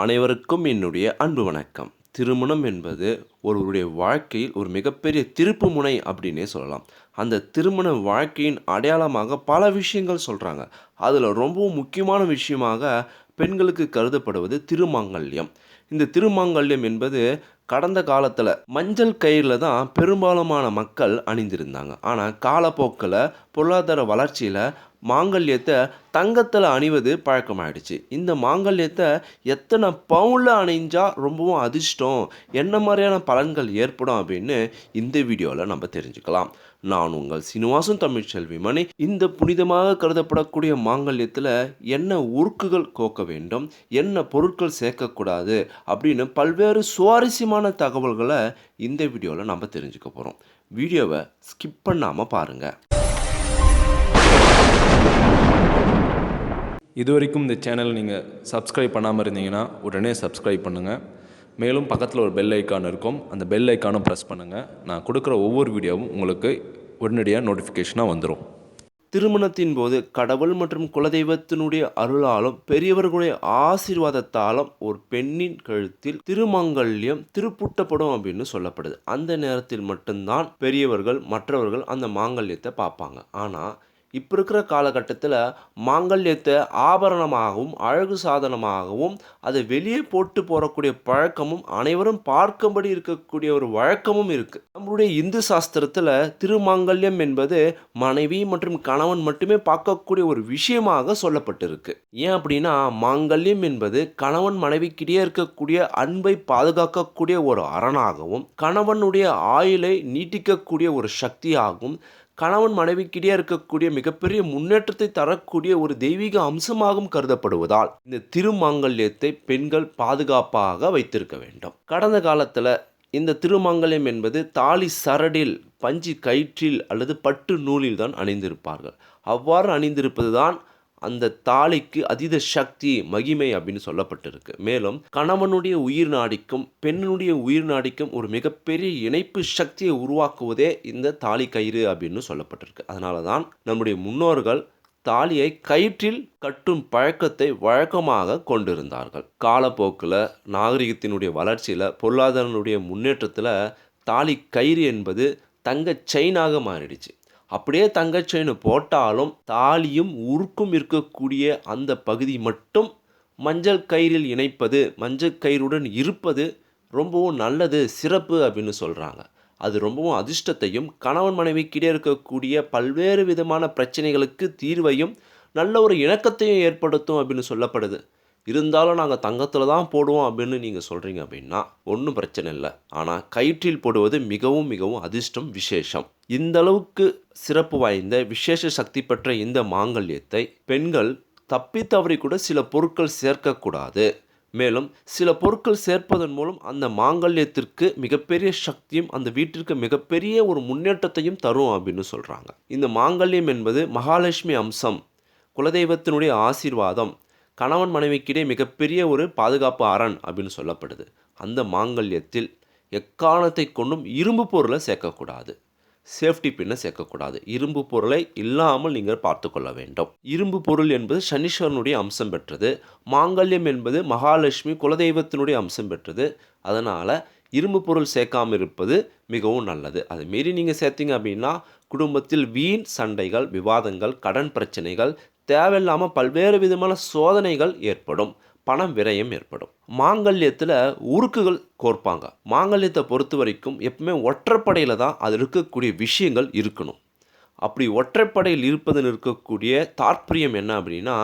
அனைவருக்கும் என்னுடைய அன்பு வணக்கம். திருமணம் என்பது ஒருவருடைய வாழ்க்கையில் ஒரு மிகப்பெரிய திருப்பு முனை அப்படின்னே சொல்லலாம். அந்த திருமண வாழ்க்கையின் அடையாளமாக பல விஷயங்கள் சொல்கிறாங்க அதில் ரொம்பவும் முக்கியமான விஷயமாக பெண்களுக்கு கருதப்படுவது திருமாங்கல்யம். இந்த திருமாங்கல்யம் என்பது கடந்த காலத்தில் மஞ்சள் கயிறில் தான் பெரும்பாலுமான மக்கள் அணிந்திருந்தாங்க. ஆனால் காலப்போக்கில் பொருளாதார வளர்ச்சியில் மாங்கல்யத்தை தங்கத்தில் அணிவது பழக்கமாயிடுச்சு. இந்த மாங்கல்யத்தை எத்தனை பவுனில் அணிஞ்சால் ரொம்பவும் அதிர்ஷ்டம் என்ன மாதிரியான பலன்கள் ஏற்படும் அப்படின்னு இந்த வீடியோவில் நம்ம தெரிஞ்சுக்கலாம். நான் உங்கள் சீனிவாசன் தமிழ்ச்செல்வி மணி இந்த புனிதமாக கருதப்படக்கூடிய மாங்கல்யத்தில் என்ன உருக்குகள் கோக்க வேண்டும் என்ன பொருட்கள் சேர்க்கக்கூடாது அப்படின்னு பல்வேறு சுவாரஸ்யமான தகவல்களை இந்த வீடியோவில் நம்ம தெரிஞ்சுக்க போகிறோம் வீடியோவை ஸ்கிப் பண்ணாமல் பாருங்கள் இது வரைக்கும் இந்த சேனல் நீங்கள் சப்ஸ்கிரைப் பண்ணாமல் இருந்தீங்கன்னா உடனே சப்ஸ்கிரைப் பண்ணுங்கள் மேலும் பக்கத்தில் ஒரு பெல் ஐக்கான் இருக்கும். அந்த பெல் ஐக்கானும் ப்ரெஸ் பண்ணுங்கள் நான் கொடுக்குற ஒவ்வொரு வீடியோவும் உங்களுக்கு உடனடியாக நோட்டிஃபிகேஷனாக வந்துடும் திருமணத்தின் போது கடவுள் மற்றும் குலதெய்வத்தினுடைய அருளாலும் பெரியவர்களுடைய ஆசீர்வாதத்தாலும் ஒரு பெண்ணின் கழுத்தில் திருமங்கல்யம் திருப்புட்டப்படும் அப்படின்னு சொல்லப்படுது. அந்த நேரத்தில் மட்டும்தான் பெரியவர்கள் மற்றவர்கள் அந்த மாங்கல்யத்தை பார்ப்பாங்க. ஆனால் இப்போ இருக்கிற காலகட்டத்தில் மாங்கல்யத்தை ஆபரணமாகவும் அழகு சாதனமாகவும் அதை வெளியே போட்டு போகக்கூடிய பழக்கமும் அனைவரும் பார்க்கும்படி இருக்கக்கூடிய ஒரு வழக்கமும் இருக்குது நம்மளுடைய இந்து சாஸ்திரத்தில் திருமாங்கல்யம் என்பது மனைவி மற்றும் கணவன் மட்டுமே பார்க்கக்கூடிய ஒரு விஷயமாக சொல்லப்பட்டிருக்கு. ஏன் அப்படின்னா மாங்கல்யம் என்பது கணவன் மனைவிக்கிடையே இருக்கக்கூடிய அன்பை பாதுகாக்கக்கூடிய ஒரு அரணாகவும் கணவனுடைய ஆயுளை நீட்டிக்கக்கூடிய ஒரு சக்தியாகவும் கணவன் மனைவிக்கிடையே இருக்கக்கூடிய மிகப்பெரிய முன்னேற்றத்தை தரக்கூடிய ஒரு தெய்வீக அம்சமாகவும் கருதப்படுவதால் இந்த திருமாங்கல்யத்தை பெண்கள் பாதுகாப்பாக வைத்திருக்க வேண்டும். கடந்த காலத்தில் இந்த திருமாங்கல்யம் என்பது தாலி சரடில் பஞ்சு கயிற்றில் அல்லது பட்டு நூலில் தான் அணிந்திருப்பார்கள். அவ்வாறு அணிந்திருப்பது தான் அந்த தாலிக்கு அதீத சக்தி மகிமை அப்படின்னு சொல்லப்பட்டிருக்கு. மேலும் கணவனுடைய உயிர் நாடிக்கும் பெண்ணுடைய உயிர் நாடிக்கும் ஒரு மிகப்பெரிய இணைப்பு சக்தியை உருவாக்குவதே இந்த தாலி கயிறு அப்படின்னு சொல்லப்பட்டிருக்கு. அதனால தான் நம்முடைய முன்னோர்கள் தாலியை கயிற்றில் கட்டும் பழக்கத்தை வழக்கமாக கொண்டிருந்தார்கள். காலப்போக்கில் நாகரிகத்தினுடைய வளர்ச்சியில் பொருளாதாரனுடைய முன்னேற்றத்தில் தாலி கயிறு என்பது தங்க செயினாக மாறிடுச்சு. அப்படியே தங்கச்செயின் போட்டாலும் தாலியும் உருக்கும் இருக்கக்கூடிய அந்த பகுதி மட்டும் மஞ்சள் கயிறில் இணைப்பது மஞ்சள் கயிறுடன் இருப்பது ரொம்பவும் நல்லது சிறப்பு அப்படின்னு சொல்கிறாங்க அது ரொம்பவும் அதிர்ஷ்டத்தையும் கணவன் மனைவிக்கிடையே இருக்கக்கூடிய பல்வேறு விதமான பிரச்சனைகளுக்கு தீர்வையும் நல்ல ஒரு இணக்கத்தையும் ஏற்படுத்தும் அப்படின்னு சொல்லப்படுது. இருந்தாலும் நாங்கள் தங்கத்தில் தான் போடுவோம் அப்படின்னு நீங்கள் சொல்கிறீங்க அப்படின்னா ஒன்றும் பிரச்சனை இல்லை. ஆனால் கயிற்றில் போடுவது மிகவும் மிகவும் அதிர்ஷ்டம் விசேஷம். இந்த அளவுக்கு சிறப்பு வாய்ந்த விசேஷ சக்தி பெற்ற இந்த மாங்கல்யத்தை பெண்கள் தப்பி தவறி கூட சில பொருட்கள் சேர்க்கக்கூடாது. மேலும் சில பொருட்கள் சேர்ப்பதன் மூலம் அந்த மாங்கல்யத்திற்கு மிகப்பெரிய சக்தியும் அந்த வீட்டிற்கு மிகப்பெரிய ஒரு முன்னேற்றத்தையும் தரும் அப்படின்னு சொல்கிறாங்க இந்த மாங்கல்யம் என்பது மகாலட்சுமி அம்சம் குலதெய்வத்தினுடைய ஆசீர்வாதம் கணவன் மனைவிக்கிடையே மிகப்பெரிய ஒரு பாதுகாப்பு அரண் அப்படின்னு சொல்லப்படுது. அந்த மாங்கல்யத்தில் எக்காரணத்தை கொண்டும் இரும்பு பொருளை சேர்க்கக்கூடாது. சேஃப்டி பின்னை சேர்க்கக்கூடாது. இரும்பு பொருளை இல்லாமல் நீங்கள் பார்த்து கொள்ள வேண்டும். இரும்பு பொருள் என்பது சனீஸ்வரனுடைய அம்சம் பெற்றது. மாங்கல்யம் என்பது மகாலட்சுமி குலதெய்வத்தினுடைய அம்சம் பெற்றது. அதனால் இரும்பு பொருள் சேர்க்காமல் இருப்பது மிகவும் நல்லது. அது மீறி நீங்கள் சேர்த்தீங்க அப்படின்னா குடும்பத்தில் வீண் சண்டைகள் விவாதங்கள் கடன் பிரச்சனைகள் தேவையில்லாமல் பல்வேறு விதமான சோதனைகள் ஏற்படும். பணம் விரயம் ஏற்படும். மாங்கல்யத்தில் உருக்குகள் கோர்ப்பாங்க. மாங்கல்யத்தை பொறுத்த வரைக்கும் எப்பவுமே ஒற்றைப்படையில் தான் அது இருக்கக்கூடிய விஷயங்கள் இருக்கணும். அப்படி ஒற்றைப்படையில் இருப்பதில் இருக்கக்கூடிய தாற்பயம் என்ன அப்படின்னா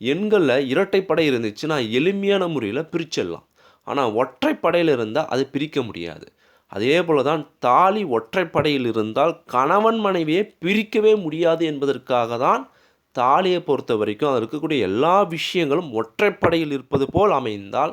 எண்களில் இரட்டைப்படை இருந்துச்சுன்னா எளிமையான முறையில் பிரிச்சிடலாம். ஆனால் ஒற்றைப்படையில் இருந்தால் அதை பிரிக்க முடியாது. அதே போல தான் தாலி ஒற்றைப்படையில் இருந்தால் கணவன் மனைவியை பிரிக்கவே முடியாது என்பதற்காக தான் தாலியை பொறுத்த வரைக்கும் அதில் இருக்கக்கூடிய எல்லா விஷயங்களும் ஒற்றைப்படையில் இருப்பது போல் அமைந்தால்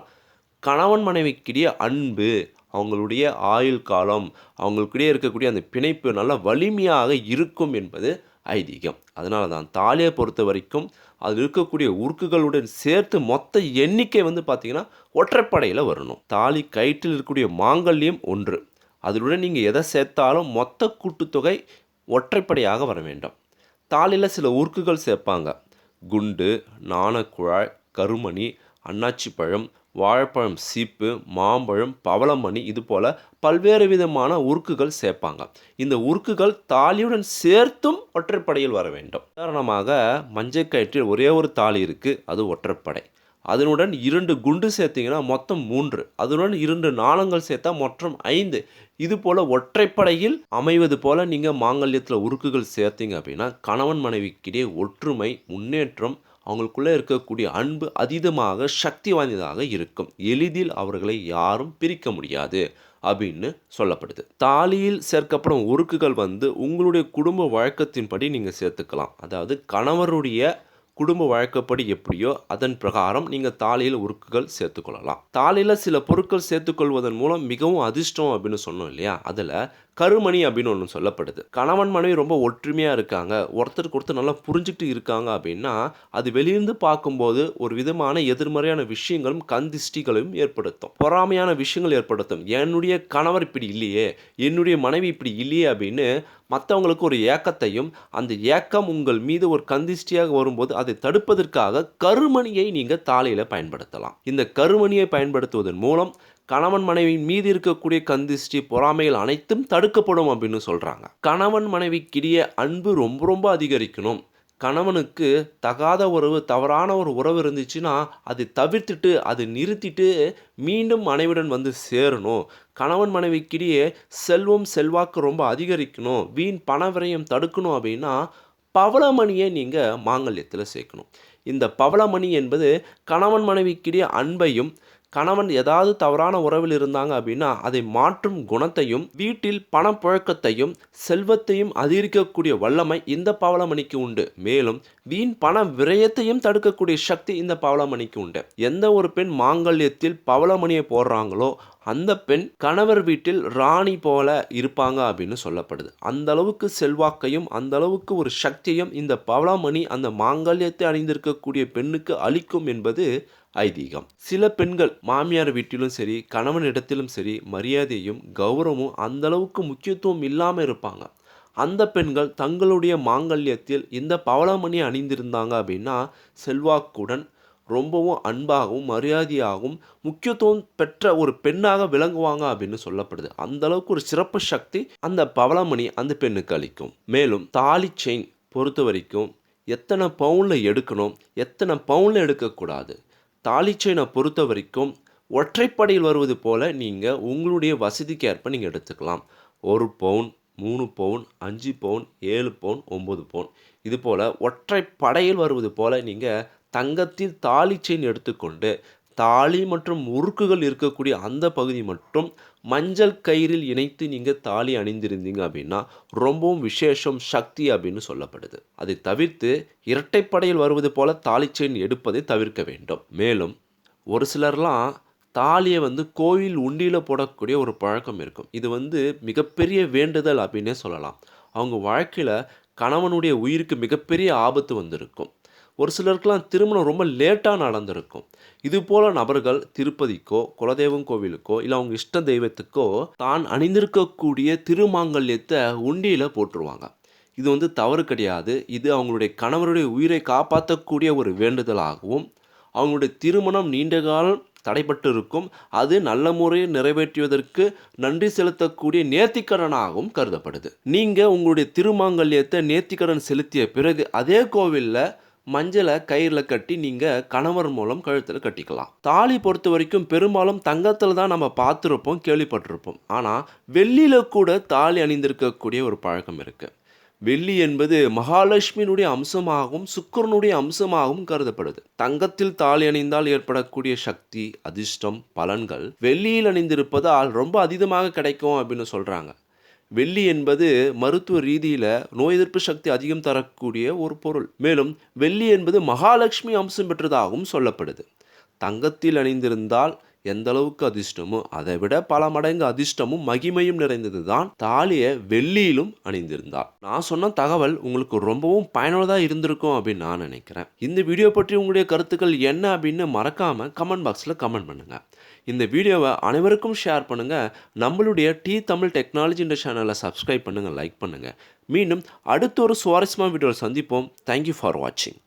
கணவன் மனைவிக்கிடையே அன்பு அவங்களுடைய ஆயுள் காலம் அவங்களுக்கிடையே இருக்கக்கூடிய அந்த பிணைப்பு நல்ல வலிமையாக இருக்கும் என்பது ஐதீகம். அதனால தான் தாலியை பொறுத்த வரைக்கும் அதில் இருக்கக்கூடிய உருக்குகளுடன் சேர்த்து மொத்த எண்ணிக்கை வந்து பார்த்திங்கன்னா ஒற்றைப்படையில் வரணும். தாலி கயிற்றில் இருக்கக்கூடிய மாங்கல்யம் ஒன்று. அதனுடன் நீங்கள் எதை சேர்த்தாலும் மொத்த கூட்டுத்தொகை ஒற்றைப்படையாக வர வேண்டும். தாலியில் சில உருக்குகள் சேர்ப்பாங்க. குண்டு நாணக்குழாய் கருமணி அன்னாச்சி பழம் வாழைப்பழம் சீப்பு மாம்பழம் பவளமணி இது போல் பல்வேறு விதமான உருக்குகள் சேர்ப்பாங்க. இந்த உருக்குகள் தாலியுடன் சேர்த்தும் ஒற்றைப்படையில் வர வேண்டும். உதாரணமாக மஞ்சள் கயிற்றில் ஒரே ஒரு தாலி இருக்குது அது ஒற்றைப்படை அதனுடன் இரண்டு குண்டு சேர்த்தீங்கன்னா மொத்தம் மூன்று. அதனுடன் இரண்டு நாளங்கள் சேர்த்தா மொத்தம் ஐந்து. இது போல் ஒற்றைப்படையில் அமைவது போல் நீங்கள் மாங்கல்யத்தில் உருக்குகள் சேர்த்தீங்க அப்படின்னா கணவன் மனைவிக்கிடையே ஒற்றுமை முன்னேற்றம் அவங்களுக்குள்ளே இருக்கக்கூடிய அன்பு அதீதமாக சக்தி வாய்ந்ததாக இருக்கும். எளிதில் அவர்களை யாரும் பிரிக்க முடியாது அப்படின்னு சொல்லப்படுது. தாலியில் சேர்க்கப்படும் உருக்குகள் வந்து உங்களுடைய குடும்ப வழக்கத்தின்படி நீங்கள் சேர்த்துக்கலாம். அதாவது கணவருடைய குடும்ப வழக்கப்படி எப்படியோ அதன் பிரகாரம் நீங்கள் தாலியில் உருக்குகள் சேர்த்துக்கொள்ளலாம். தாலியில் சில பொருட்கள் சேர்த்துக்கொள்வதன் மூலம் மிகவும் அதிர்ஷ்டம் அப்படின்னு சொன்னோம் இல்லையா? அதில் கருமணி அப்படின்னு ஒன்று சொல்லப்படுது. கணவன் மனைவி ரொம்ப ஒற்றுமையாக இருக்காங்க. ஒருத்தருக்கு ஒருத்தர் நல்லா புரிஞ்சுக்கிட்டு இருக்காங்க அப்படின்னா அது வெளியிருந்து பார்க்கும்போது ஒரு விதமான எதிர்மறையான விஷயங்களும் கந்திஷ்டிகளும் ஏற்படுத்தும். பொறாமையான விஷயங்கள் ஏற்படுத்தும். என்னுடைய கணவர் இப்படி இல்லையே என்னுடைய மனைவி இப்படி இல்லையே அப்படின்னு மற்றவங்களுக்கு ஒரு ஏக்கத்தையும் அந்த ஏக்கம் உங்கள் மீது ஒரு கந்திஷ்டியாக வரும்போது அதை தடுப்பதற்காக கருமணியை நீங்கள் தாலையில் பயன்படுத்தலாம். இந்த கருமணியை பயன்படுத்துவதன் மூலம் கணவன் மனைவியின் மீது இருக்கக்கூடிய கந்திஷ்டி பொறாமைகள் அனைத்தும் தடுக்கப்படும் அப்படின்னு சொல்கிறாங்க கணவன் மனைவிக்கிடையே அன்பு ரொம்ப ரொம்ப அதிகரிக்கணும். கணவனுக்கு தகாத உறவு தவறான ஒரு உறவு இருந்துச்சுன்னா அதை தவிர்த்துட்டு அதை நிறுத்திட்டு மீண்டும் மனைவியுடன் வந்து சேரணும். கணவன் மனைவிக்கிடையே செல்வம் செல்வாக்கு ரொம்ப அதிகரிக்கணும். வீண் பண விரயம் தடுக்கணும் அப்படின்னா பவளமணியை நீங்கள் மாங்கல்யத்தில் சேர்க்கணும். இந்த பவளமணி என்பது கணவன் மனைவிக்கிடையே அன்பையும் கணவன் ஏதாவது தவறான உறவில் இருந்தாங்க அப்படின்னா அதை மாற்றும் குணத்தையும் வீட்டில் பணப்புழக்கத்தையும் செல்வத்தையும் அதிகரிக்கக்கூடிய வல்லமை இந்த பவளமணிக்கு உண்டு. மேலும் வீண் பண விரயத்தையும் தடுக்கக்கூடிய சக்தி இந்த பவளமணிக்கு உண்டு. எந்த ஒரு பெண் மாங்கல்யத்தில் பவளமணியை போடுறாங்களோ அந்த பெண் கணவர் வீட்டில் ராணி போல இருப்பாங்க அப்படின்னு சொல்லப்படுது. அந்த அளவுக்கு செல்வாக்கையும் அந்த அளவுக்கு ஒரு சக்தியும் இந்த பவளாமணி அந்த மாங்கல்யத்தை அணிந்திருக்கக்கூடிய பெண்ணுக்கு அளிக்கும் என்பது ஐதீகம். சில பெண்கள் மாமியார் வீட்டிலும் சரி கணவன் இடத்திலும் சரி மரியாதையும் கௌரவமும் அந்த அளவுக்கு முக்கியத்துவம் இல்லாமல் இருப்பாங்க. அந்த பெண்கள் தங்களுடைய மாங்கல்யத்தில் இந்த பவளமணி அணிந்திருந்தாங்க அப்படின்னா செல்வாக்குடன் ரொம்பவும் அன்பாகவும் மரியாதையாகவும் முக்கியத்துவம் பெற்ற ஒரு பெண்ணாக விளங்குவாங்க அப்படின்னு சொல்லப்படுது. அந்த அளவுக்கு ஒரு சிறப்பு சக்தி அந்த பவளமணி அந்த பெண்ணுக்கு அளிக்கும். மேலும் தாலி செயின் பொறுத்த வரைக்கும் எத்தனை பவுனில் எடுக்கணும் எத்தனை பவுனில் எடுக்கக்கூடாது தாலி செயினை பொறுத்த வரைக்கும் ஒற்றைப்படையில் வருவது போல் நீங்கள் உங்களுடைய வசதிக்கு ஏற்ப நீங்கள் எடுத்துக்கலாம். ஒரு பவுன் மூணு பவுன் அஞ்சு பவுன் ஏழு பவுன் ஒம்பது பவுன் இது போல் ஒற்றை படையில் வருவது போல் நீங்கள் தங்கத்தில் தாலி செயின் எடுத்துக்கொண்டு தாலி மற்றும் முறுக்குகள் இருக்கக்கூடிய அந்த பகுதி மட்டும் மஞ்சள் கயிறில் இணைத்து நீங்கள் தாலி அணிந்திருந்தீங்க அப்படின்னா ரொம்பவும் விசேஷம் சக்தி அப்படின்னு சொல்லப்படுது. அதை தவிர்த்து இரட்டைப்படையில் வருவது போல தாலி செயின் எடுப்பதை தவிர்க்க வேண்டும். மேலும் ஒரு சிலர்லாம் தாலியை வந்து கோயில் உண்டியில் போடக்கூடிய ஒரு பழக்கம் இருக்கும். இது வந்து மிகப்பெரிய வேண்டுதல் அப்படின்னே சொல்லலாம். அவங்க வாழ்க்கையில் கணவனுடைய உயிருக்கு மிகப்பெரிய ஆபத்து வந்திருக்கும். ஒரு சிலருக்கெல்லாம் திருமணம் ரொம்ப லேட்டாக நடந்திருக்கும். இது போல நபர்கள் திருப்பதிக்கோ குலதெய்வம் கோவிலுக்கோ இல்லை அவங்க இஷ்ட தெய்வத்துக்கோ தான் அணிந்திருக்கக்கூடிய திருமாங்கல்யத்தை உண்டியில் போட்டுருவாங்க. இது வந்து தவறு கிடையாது. இது அவங்களுடைய கணவருடைய உயிரை காப்பாற்றக்கூடிய ஒரு வேண்டுதலாகவும் அவங்களுடைய திருமணம் நீண்ட காலம் தடைப்பட்டு இருக்கும் அது நல்ல முறையில் நிறைவேற்றுவதற்கு நன்றி செலுத்தக்கூடிய நேர்த்திக்கடனாகவும் கருதப்படுது. நீங்கள் உங்களுடைய திருமாங்கல்யத்தை நேர்த்திக்கடன் செலுத்திய பிறகு அதே கோவிலில் மஞ்சளை கயிறில் கட்டி நீங்கள் கணவர் மூலம் கழுத்தில் கட்டிக்கலாம். தாலி பொறுத்த வரைக்கும் பெரும்பாலும் தங்கத்தில் தான் நம்ம பார்த்துருப்போம் கேள்விப்பட்டிருப்போம். ஆனால் வெள்ளியில் கூட தாலி அணிந்திருக்கக்கூடிய ஒரு பழக்கம் இருக்குது வெள்ளி என்பது மகாலட்சுமியினுடைய அம்சமாகவும் சுக்கரனுடைய அம்சமாகவும் கருதப்படுது. தங்கத்தில் தாலி அணிந்தால் ஏற்படக்கூடிய சக்தி அதிர்ஷ்டம் பலன்கள் வெள்ளியில் அணிந்திருப்பதால் ரொம்ப அதிகமாக கிடைக்கும் அப்படின்னு சொல்கிறாங்க வெள்ளி என்பது மருத்துவ ரீதியில் நோய் எதிர்ப்பு சக்தி அதிகம் தரக்கூடிய ஒரு பொருள். மேலும் வெள்ளி என்பது மகாலட்சுமி அம்சம் பெற்றதாகவும் சொல்லப்படுது. தங்கத்தில் அணிந்திருந்தால் எந்த அளவுக்கு அதிர்ஷ்டமோ அதை விட பல மடங்கு அதிர்ஷ்டமும் மகிமையும் நிறைந்தது தான் தாலியை வெள்ளியிலும் அணிந்திருந்தார். நான் சொன்ன தகவல் உங்களுக்கு ரொம்பவும் பயனுள்ளதாக இருந்திருக்கும் அப்படின்னு நான் நினைக்கிறேன். இந்த வீடியோ பற்றி உங்களுடைய கருத்துக்கள் என்ன அப்படின்னு மறக்காம கமெண்ட் பாக்ஸில் கமெண்ட் பண்ணுங்க. இந்த வீடியோவை அனைவருக்கும் ஷேர் பண்ணுங்க. நம்மளுடைய டி தமிழ் டெக்னாலஜின்ற சேனலை சப்ஸ்கிரைப் பண்ணுங்க லைக் பண்ணுங்க. மீண்டும் அடுத்த ஒரு சுவாரஸ்யமான வீடியோவில் சந்திப்போம். தேங்க்யூ ஃபார் வாட்சிங்